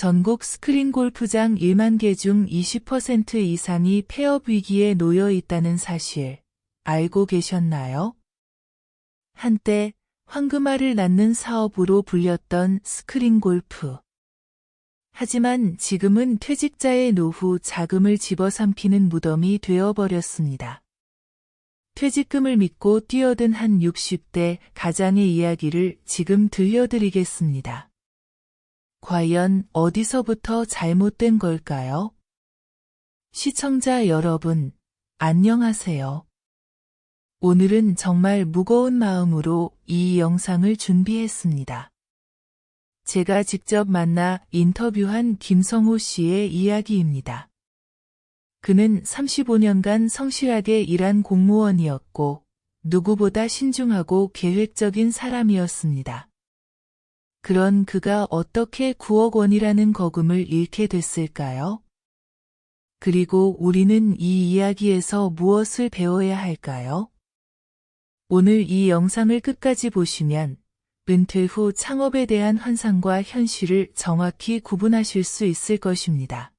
전국 스크린 골프장 1만 개 중 20% 이상이 폐업 위기에 놓여 있다는 사실 알고 계셨나요? 한때 황금알을 낳는 사업으로 불렸던 스크린 골프. 하지만 지금은 퇴직자의 노후 자금을 집어삼키는 무덤이 되어버렸습니다. 퇴직금을 믿고 뛰어든 한 60대 가장의 이야기를 지금 들려드리겠습니다. 과연 어디서부터 잘못된 걸까요? 시청자 여러분, 안녕하세요. 오늘은 정말 무거운 마음으로 이 영상을 준비했습니다. 제가 직접 만나 인터뷰한 김성호 씨의 이야기입니다. 그는 35년간 성실하게 일한 공무원이었고 누구보다 신중하고 계획적인 사람이었습니다. 그런 그가 어떻게 9억 원이라는 거금을 잃게 됐을까요? 그리고 우리는 이 이야기에서 무엇을 배워야 할까요? 오늘 이 영상을 끝까지 보시면 은퇴 후 창업에 대한 환상과 현실을 정확히 구분하실 수 있을 것입니다.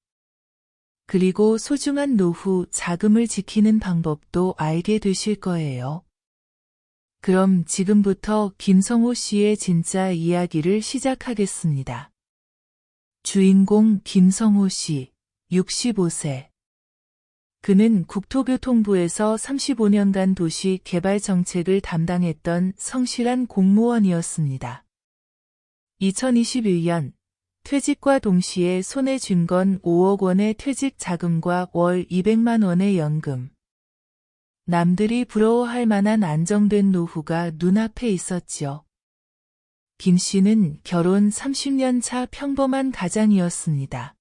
그리고 소중한 노후 자금을 지키는 방법도 알게 되실 거예요. 그럼 지금부터 김성호 씨의 진짜 이야기를 시작하겠습니다. 주인공 김성호 씨, 65세. 그는 국토교통부에서 35년간 도시 개발 정책을 담당했던 성실한 공무원이었습니다. 2021년 퇴직과 동시에 손에 쥔 건 5억 원의 퇴직 자금과 월 200만 원의 연금. 남들이 부러워할 만한 안정된 노후가 눈앞에 있었지요. 김 씨는 결혼 30년 차 평범한 가장이었습니다.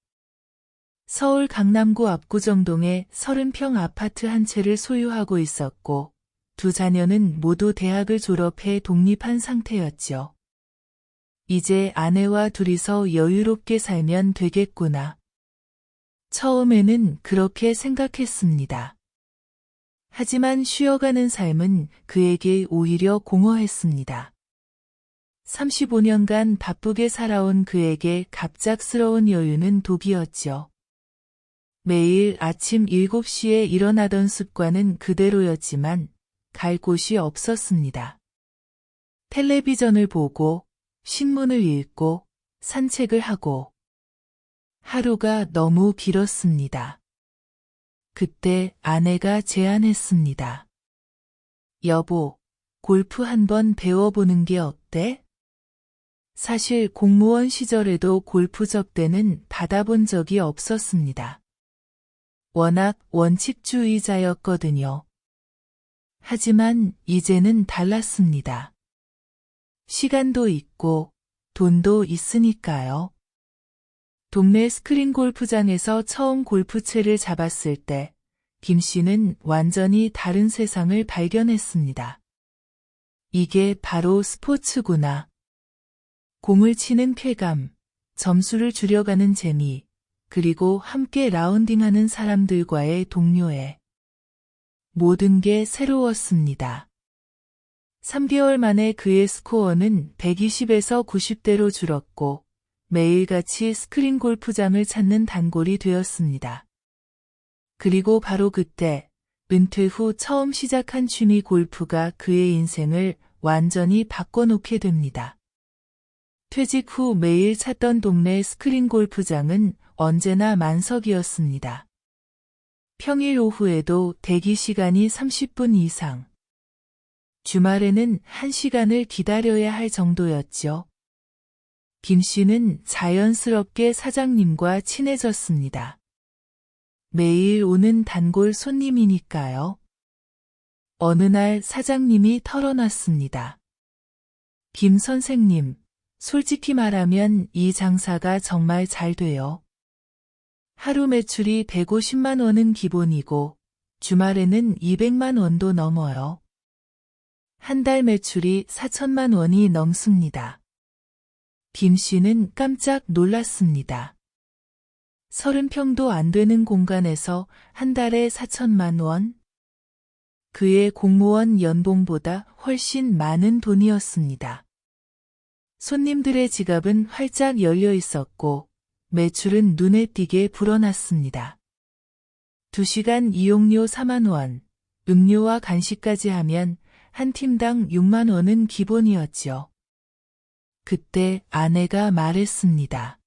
서울 강남구 압구정동에 30평 아파트 한 채를 소유하고 있었고 두 자녀는 모두 대학을 졸업해 독립한 상태였죠. 이제 아내와 둘이서 여유롭게 살면 되겠구나. 처음에는 그렇게 생각했습니다. 하지만 쉬어가는 삶은 그에게 오히려 공허했습니다. 35년간 바쁘게 살아온 그에게 갑작스러운 여유는 독이었죠. 매일 아침 7시에 일어나던 습관은 그대로였지만 갈 곳이 없었습니다. 텔레비전을 보고 신문을 읽고 산책을 하고 하루가 너무 길었습니다. 그때 아내가 제안했습니다. 여보, 골프 한번 배워보는 게 어때? 사실 공무원 시절에도 골프 접대는 받아본 적이 없었습니다. 워낙 원칙주의자였거든요. 하지만 이제는 달랐습니다. 시간도 있고 돈도 있으니까요. 동네 스크린 골프장에서 처음 골프채를 잡았을 때 김 씨는 완전히 다른 세상을 발견했습니다. 이게 바로 스포츠구나. 공을 치는 쾌감, 점수를 줄여가는 재미, 그리고 함께 라운딩하는 사람들과의 동료애. 모든 게 새로웠습니다. 3개월 만에 그의 스코어는 120에서 90대로 줄었고 매일같이 스크린 골프장을 찾는 단골이 되었습니다. 그리고 바로 그때 은퇴 후 처음 시작한 취미 골프가 그의 인생을 완전히 바꿔놓게 됩니다. 퇴직 후 매일 찾던 동네 스크린 골프장은 언제나 만석이었습니다. 평일 오후에도 대기 시간이 30분 이상. 주말에는 1시간을 기다려야 할 정도였죠. 김 씨는 자연스럽게 사장님과 친해졌습니다. 매일 오는 단골 손님이니까요. 어느 날 사장님이 털어놨습니다. 김 선생님, 솔직히 말하면 이 장사가 정말 잘 돼요. 하루 매출이 150만 원은 기본이고 주말에는 200만 원도 넘어요. 한 달 매출이 4천만 원이 넘습니다. 김 씨는 깜짝 놀랐습니다. 30평도 안 되는 공간에서 한 달에 4천만 원? 그의 공무원 연봉보다 훨씬 많은 돈이었습니다. 손님들의 지갑은 활짝 열려 있었고 매출은 눈에 띄게 불어났습니다. 2시간 이용료 4만 원, 음료와 간식까지 하면 한 팀당 6만 원은 기본이었죠. 그때 아내가 말했습니다.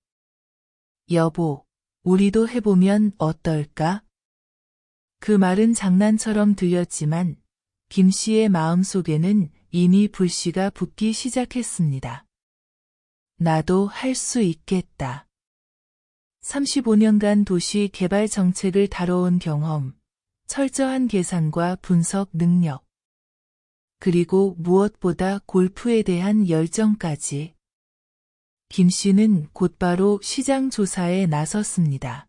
여보, 우리도 해보면 어떨까? 그 말은 장난처럼 들렸지만 김 씨의 마음속에는 이미 불씨가 붙기 시작했습니다. 나도 할 수 있겠다. 35년간 도시 개발 정책을 다뤄온 경험, 철저한 계산과 분석 능력, 그리고 무엇보다 골프에 대한 열정까지. 김 씨는 곧바로 시장 조사에 나섰습니다.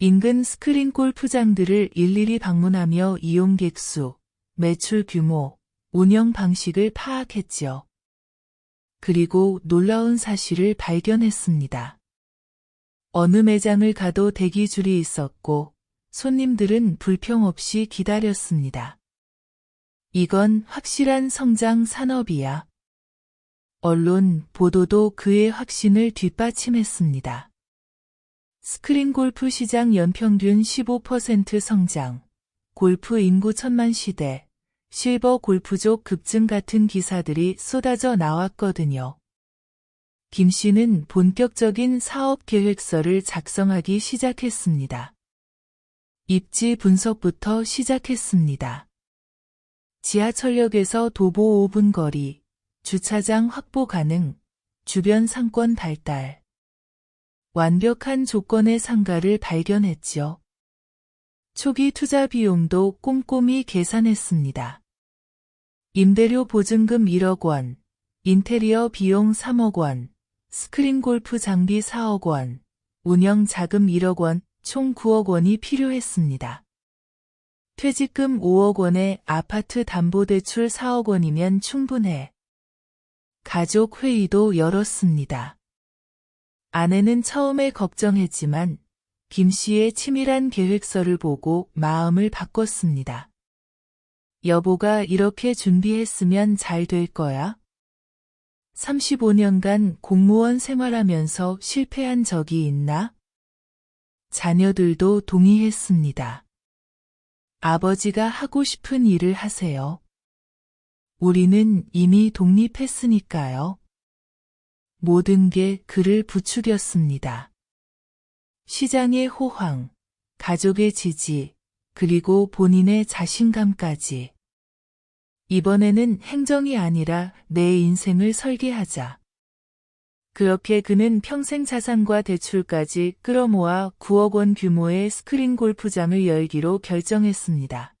인근 스크린 골프장들을 일일이 방문하며 이용객 수, 매출 규모, 운영 방식을 파악했지요. 그리고 놀라운 사실을 발견했습니다. 어느 매장을 가도 대기줄이 있었고 손님들은 불평 없이 기다렸습니다. 이건 확실한 성장 산업이야. 언론 보도도 그의 확신을 뒷받침했습니다. 스크린 골프 시장 연평균 15% 성장, 골프 인구 천만 시대, 실버 골프족 급증 같은 기사들이 쏟아져 나왔거든요. 김 씨는 본격적인 사업 계획서를 작성하기 시작했습니다. 입지 분석부터 시작했습니다. 지하철역에서 도보 5분 거리, 주차장 확보 가능, 주변 상권 발달. 완벽한 조건의 상가를 발견했죠. 초기 투자 비용도 꼼꼼히 계산했습니다. 임대료 보증금 1억 원, 인테리어 비용 3억 원, 스크린 골프 장비 4억 원, 운영 자금 1억 원, 총 9억 원이 필요했습니다. 퇴직금 5억 원에 아파트 담보대출 4억 원이면 충분해. 가족 회의도 열었습니다. 아내는 처음에 걱정했지만 김 씨의 치밀한 계획서를 보고 마음을 바꿨습니다. 여보가 이렇게 준비했으면 잘 될 거야? 35년간 공무원 생활하면서 실패한 적이 있나? 자녀들도 동의했습니다. 아버지가 하고 싶은 일을 하세요. 우리는 이미 독립했으니까요. 모든 게 그를 부추겼습니다. 시장의 호황, 가족의 지지, 그리고 본인의 자신감까지. 이번에는 행정이 아니라 내 인생을 설계하자. 그렇게 그는 평생 자산과 대출까지 끌어모아 9억 원 규모의 스크린 골프장을 열기로 결정했습니다.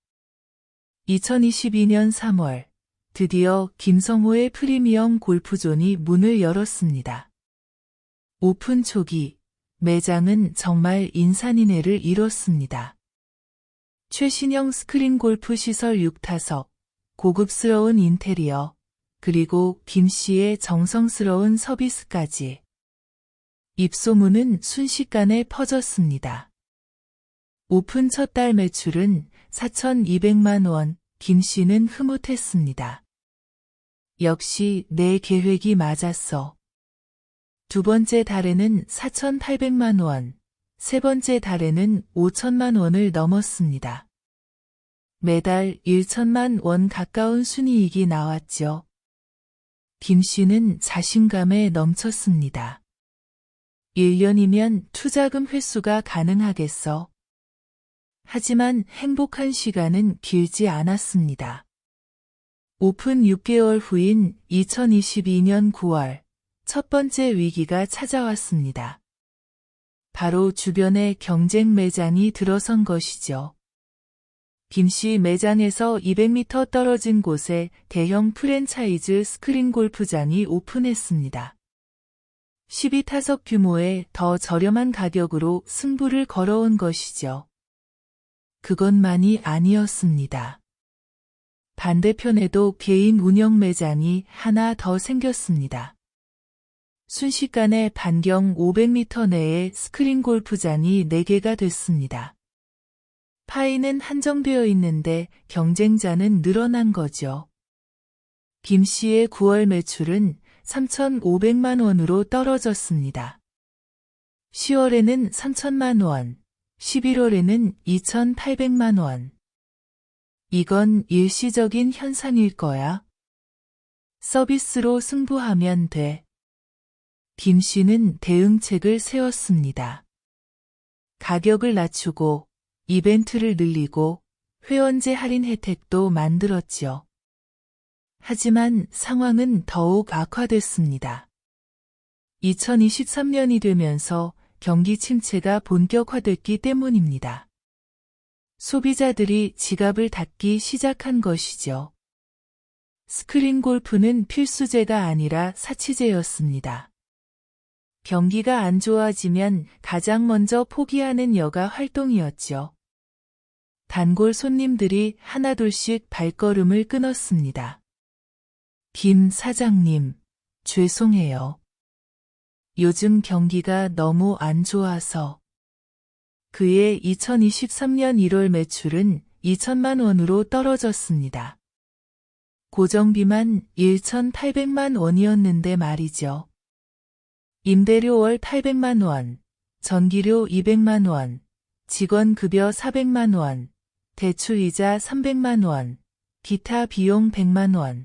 2022년 3월, 드디어 김성호의 프리미엄 골프존이 문을 열었습니다. 오픈 초기, 매장은 정말 인산인해를 이뤘습니다. 최신형 스크린 골프 시설 6타석, 고급스러운 인테리어, 그리고 김 씨의 정성스러운 서비스까지. 입소문은 순식간에 퍼졌습니다. 오픈 첫 달 매출은 4,200만 원, 김 씨는 흐뭇했습니다. 역시 내 계획이 맞았어. 두 번째 달에는 4,800만 원, 세 번째 달에는 5천만 원을 넘었습니다. 매달 1천만 원 가까운 순이익이 나왔죠. 김 씨는 자신감에 넘쳤습니다. 1년이면 투자금 회수가 가능하겠어. 하지만 행복한 시간은 길지 않았습니다. 오픈 6개월 후인 2022년 9월 첫 번째 위기가 찾아왔습니다. 바로 주변에 경쟁 매장이 들어선 것이죠. 김씨 매장에서 200m 떨어진 곳에 대형 프랜차이즈 스크린 골프장이 오픈했습니다. 12타석 규모의 더 저렴한 가격으로 승부를 걸어온 것이죠. 그것만이 아니었습니다. 반대편에도 개인 운영 매장이 하나 더 생겼습니다. 순식간에 반경 500m 내에 스크린 골프장이 4개가 됐습니다. 파이는 한정되어 있는데 경쟁자는 늘어난 거죠. 김 씨의 9월 매출은 3,500만 원으로 떨어졌습니다. 10월에는 3천만 원, 11월에는 2,800만 원. 이건 일시적인 현상일 거야. 서비스로 승부하면 돼. 김 씨는 대응책을 세웠습니다. 가격을 낮추고 이벤트를 늘리고 회원제 할인 혜택도 만들었지요. 하지만 상황은 더욱 악화됐습니다. 2023년이 되면서 경기 침체가 본격화됐기 때문입니다. 소비자들이 지갑을 닫기 시작한 것이죠. 스크린 골프는 필수제가 아니라 사치제였습니다. 경기가 안 좋아지면 가장 먼저 포기하는 여가 활동이었죠. 단골 손님들이 하나둘씩 발걸음을 끊었습니다. 김 사장님, 죄송해요. 요즘 경기가 너무 안 좋아서. 그의 2023년 1월 매출은 2천만 원으로 떨어졌습니다. 고정비만 1,800만 원이었는데 말이죠. 임대료 월 800만 원, 전기료 200만 원, 직원 급여 400만 원, 대출이자 300만 원, 기타 비용 100만 원.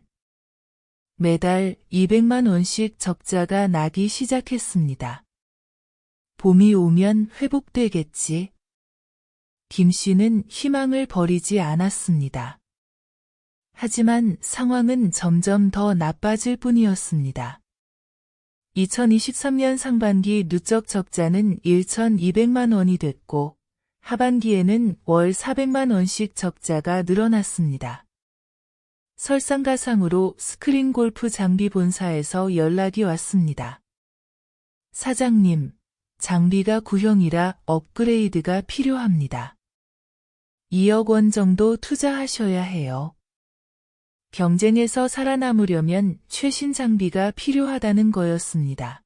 매달 200만 원씩 적자가 나기 시작했습니다. 봄이 오면 회복되겠지. 김 씨는 희망을 버리지 않았습니다. 하지만 상황은 점점 더 나빠질 뿐이었습니다. 2023년 상반기 누적 적자는 1,200만 원이 됐고 하반기에는 월 400만 원씩 적자가 늘어났습니다. 설상가상으로 스크린 골프 장비 본사에서 연락이 왔습니다. 사장님, 장비가 구형이라 업그레이드가 필요합니다. 2억 원 정도 투자하셔야 해요. 경쟁에서 살아남으려면 최신 장비가 필요하다는 거였습니다.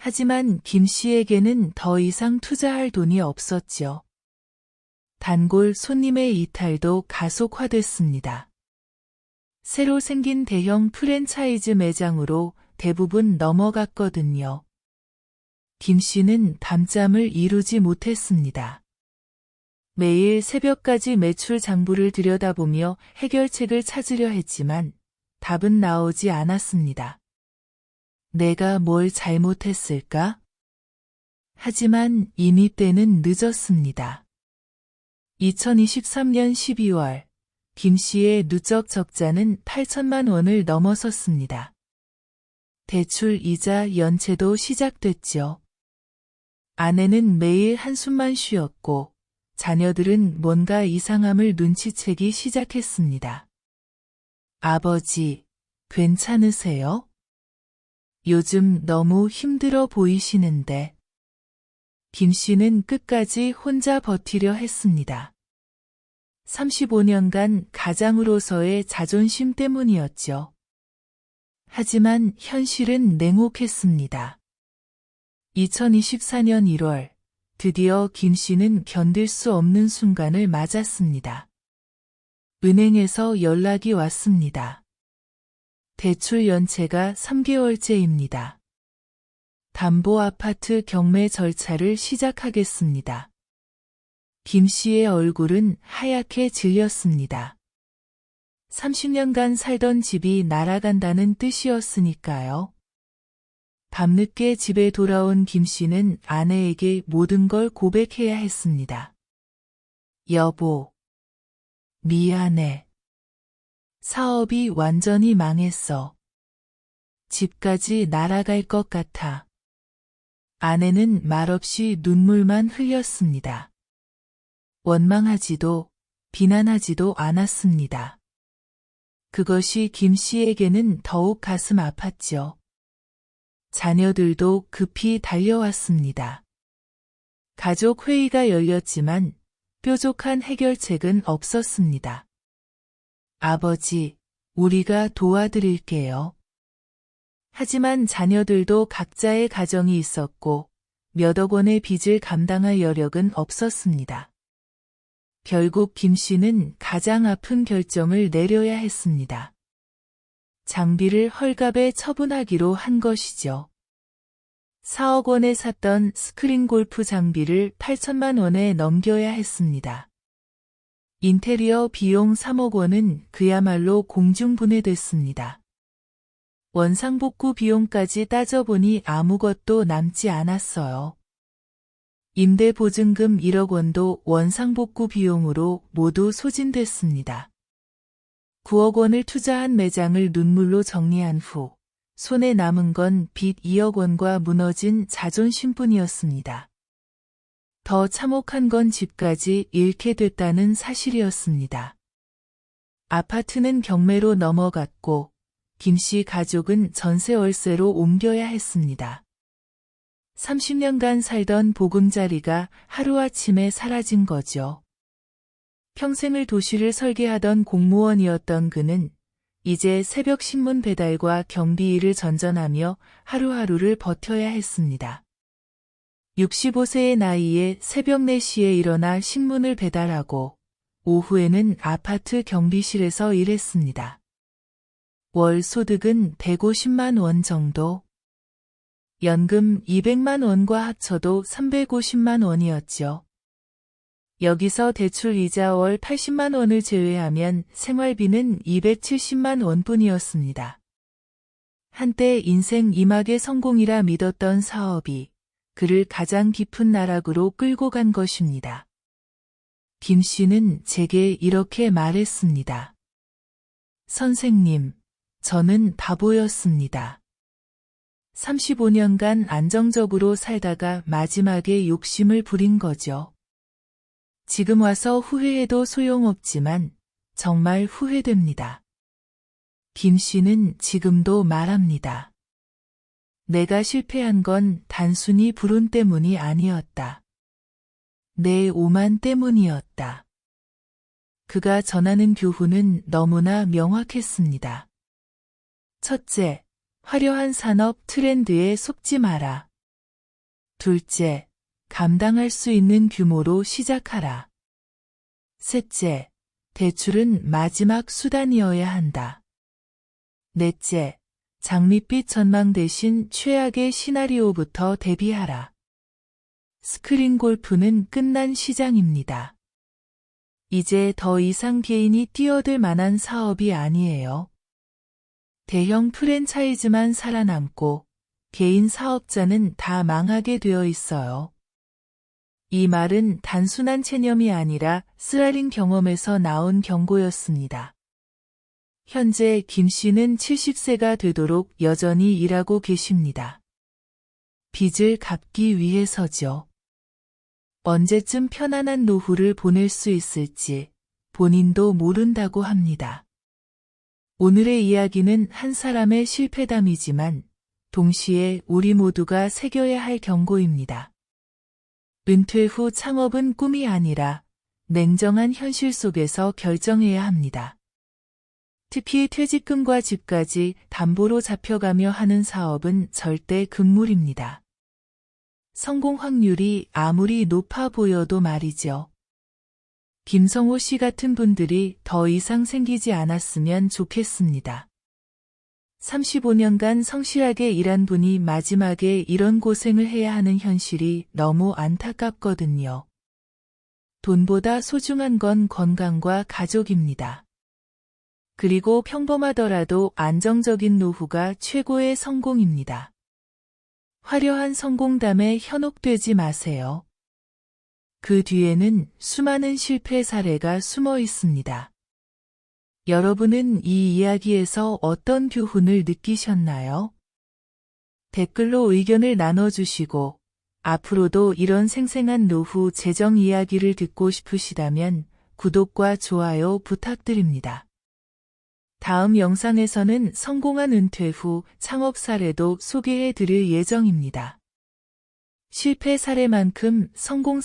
하지만 김 씨에게는 더 이상 투자할 돈이 없었죠. 단골 손님의 이탈도 가속화됐습니다. 새로 생긴 대형 프랜차이즈 매장으로 대부분 넘어갔거든요. 김 씨는 밤잠을 이루지 못했습니다. 매일 새벽까지 매출 장부를 들여다보며 해결책을 찾으려 했지만 답은 나오지 않았습니다. 내가 뭘 잘못했을까? 하지만 이미 때는 늦었습니다. 2023년 12월 김 씨의 누적 적자는 8천만 원을 넘어섰습니다. 대출 이자 연체도 시작됐죠. 아내는 매일 한숨만 쉬었고 자녀들은 뭔가 이상함을 눈치채기 시작했습니다. 아버지, 괜찮으세요? 요즘 너무 힘들어 보이시는데. 김 씨는 끝까지 혼자 버티려 했습니다. 35년간 가장으로서의 자존심 때문이었죠. 하지만 현실은 냉혹했습니다. 2024년 1월, 드디어 김 씨는 견딜 수 없는 순간을 맞았습니다. 은행에서 연락이 왔습니다. 대출 연체가 3개월째입니다. 담보 아파트 경매 절차를 시작하겠습니다. 김 씨의 얼굴은 하얗게 질렸습니다. 30년간 살던 집이 날아간다는 뜻이었으니까요. 밤늦게 집에 돌아온 김 씨는 아내에게 모든 걸 고백해야 했습니다. 여보, 미안해. 사업이 완전히 망했어. 집까지 날아갈 것 같아. 아내는 말없이 눈물만 흘렸습니다. 원망하지도 비난하지도 않았습니다. 그것이 김 씨에게는 더욱 가슴 아팠죠. 자녀들도 급히 달려왔습니다. 가족 회의가 열렸지만 뾰족한 해결책은 없었습니다. 아버지, 우리가 도와드릴게요. 하지만 자녀들도 각자의 가정이 있었고 몇억 원의 빚을 감당할 여력은 없었습니다. 결국 김 씨는 가장 아픈 결정을 내려야 했습니다. 장비를 헐값에 처분하기로 한 것이죠. 4억 원에 샀던 스크린 골프 장비를 8천만 원에 넘겨야 했습니다. 인테리어 비용 3억 원은 그야말로 공중분해됐습니다. 원상복구 비용까지 따져보니 아무것도 남지 않았어요. 임대보증금 1억 원도 원상복구 비용으로 모두 소진됐습니다. 9억 원을 투자한 매장을 눈물로 정리한 후 손에 남은 건 빚 2억 원과 무너진 자존심뿐이었습니다. 더 참혹한 건 집까지 잃게 됐다는 사실이었습니다. 아파트는 경매로 넘어갔고 김씨 가족은 전세 월세로 옮겨야 했습니다. 30년간 살던 보금자리가 하루아침에 사라진 거죠. 평생을 도시를 설계하던 공무원이었던 그는 이제 새벽 신문 배달과 경비 일을 전전하며 하루하루를 버텨야 했습니다. 65세의 나이에 새벽 4시에 일어나 신문을 배달하고 오후에는 아파트 경비실에서 일했습니다. 월 소득은 150만 원 정도. 연금 200만 원과 합쳐도 350만 원이었죠. 여기서 대출 이자 월 80만 원을 제외하면 생활비는 270만 원뿐이었습니다. 한때 인생 이막의 성공이라 믿었던 사업이 그를 가장 깊은 나락으로 끌고 간 것입니다. 김 씨는 제게 이렇게 말했습니다. 선생님, 저는 바보였습니다. 35년간 안정적으로 살다가 마지막에 욕심을 부린 거죠. 지금 와서 후회해도 소용없지만 정말 후회됩니다. 김 씨는 지금도 말합니다. 내가 실패한 건 단순히 불운 때문이 아니었다. 내 오만 때문이었다. 그가 전하는 교훈은 너무나 명확했습니다. 첫째, 화려한 산업 트렌드에 속지 마라. 둘째, 감당할 수 있는 규모로 시작하라. 셋째, 대출은 마지막 수단이어야 한다. 넷째, 장밋빛 전망 대신 최악의 시나리오부터 대비하라. 스크린 골프는 끝난 시장입니다. 이제 더 이상 개인이 뛰어들 만한 사업이 아니에요. 대형 프랜차이즈만 살아남고 개인 사업자는 다 망하게 되어 있어요. 이 말은 단순한 체념이 아니라 쓰라린 경험에서 나온 경고였습니다. 현재 김 씨는 70세가 되도록 여전히 일하고 계십니다. 빚을 갚기 위해서죠. 언제쯤 편안한 노후를 보낼 수 있을지 본인도 모른다고 합니다. 오늘의 이야기는 한 사람의 실패담이지만 동시에 우리 모두가 새겨야 할 경고입니다. 은퇴 후 창업은 꿈이 아니라 냉정한 현실 속에서 결정해야 합니다. 특히 퇴직금과 집까지 담보로 잡혀가며 하는 사업은 절대 금물입니다. 성공 확률이 아무리 높아 보여도 말이죠. 김성호 씨 같은 분들이 더 이상 생기지 않았으면 좋겠습니다. 35년간 성실하게 일한 분이 마지막에 이런 고생을 해야 하는 현실이 너무 안타깝거든요. 돈보다 소중한 건 건강과 가족입니다. 그리고 평범하더라도 안정적인 노후가 최고의 성공입니다. 화려한 성공담에 현혹되지 마세요. 그 뒤에는 수많은 실패 사례가 숨어 있습니다. 여러분은 이 이야기에서 어떤 교훈을 느끼셨나요? 댓글로 의견을 나눠주시고 앞으로도 이런 생생한 노후 재정 이야기를 듣고 싶으시다면 구독과 좋아요 부탁드립니다. 다음 영상에서는 성공한 은퇴 후 창업 사례도 소개해 드릴 예정입니다. 실패 사례만큼 성공